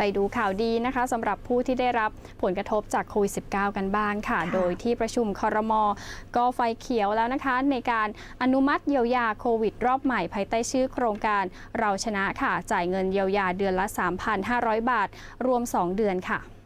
ไปดูข่าวดีนะคะสำหรับผู้ที่ได้รับผลกระทบจากโควิด -19 กันบ้างค่ะค่ะ โดยที่ประชุมคอรมอก็ไฟเขียวแล้วนะคะ ในการอนุมัติเยียวยาโควิด รอบใหม่ภายใต้ชื่อโครงการเราชนะค่ะ จ่ายเงินเยียวยาเดือนละ 3,500 บาท รวม 2 เดือนค่ะ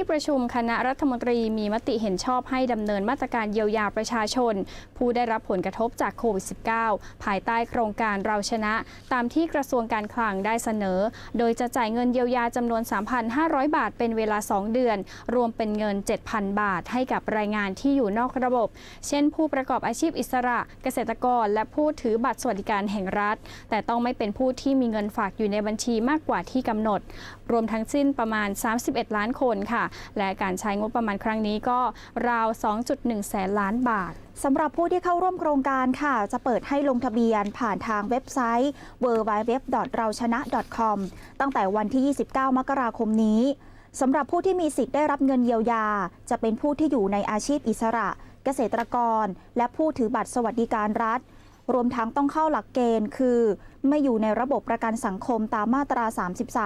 ที่ประชุมคณะรัฐมนตรีมีมติเห็นชอบให้ดำเนินมาตรการเยียวยาประชาชน ผู้ได้รับผลกระทบจากโควิด -19 ภายใต้โครงการเราชนะ ตามที่กระทรวงการคลังได้เสนอ โดยจะจ่ายเงินเยียวยาจำนวน 3,500 บาทเป็นเวลา 2 เดือน รวมเป็นเงิน 7,000 บาท ให้กับแรายงานที่อยู่นอกระบบ เช่น ผู้ประกอบอาชีพอิสระเกษตรกร และผู้ถือบัตรสวัสดิการแห่งรัฐ แต่ต้องไม่เป็นผู้ที่มีเงินฝากอยู่ในบัญชีมากกว่าที่กำหนด รวมทั้งสิ้นประมาณ 31 ล้านคนค่ะและการใช้งบประมาณครั้งนี้ก็ราว 2.1 แสนล้านบาทสำหรับผู้ที่เข้าร่วมโครงการค่ะ จะเปิดให้ลงทะเบียนผ่านทางเว็บไซต์ www.rauchana.com ตั้งแต่วันที่ 29 มกราคมนี้สำหรับผู้ที่มีสิทธิ์ได้รับเงินเยียวยา จะเป็นผู้ที่อยู่ในอาชีพอิสระ เกษตรกร และผู้ถือบัตรสวัสดิการรัฐ รวมทั้งต้องเข้าหลักเกณฑ์ คือ ไม่อยู่ในระบบประกันสังคมตามมาตรา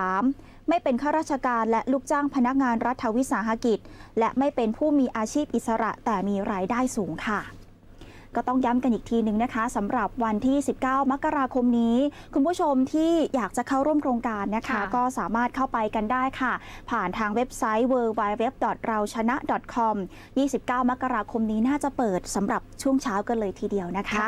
33 ไม่เป็นข้าราชการและลูกจ้างพนักงานรัฐวิสาหกิจ และไม่เป็นผู้มีอาชีพอิสระแต่มีรายได้สูงค่ะก็ต้องย้ำกันอีกทีหนึ่งนะคะสำหรับวันที่ 19 มกราคมนี้ คุณผู้ชมที่อยากจะเข้าร่วมโครงการนะคะค่ะก็สามารถเข้าไปกันได้ค่ะ ผ่านทางเว็บไซต์ www.rauchana.com 29 มกราคมนี้น่าจะเปิดสำหรับช่วงเช้ากันเลยทีเดียวนะคะ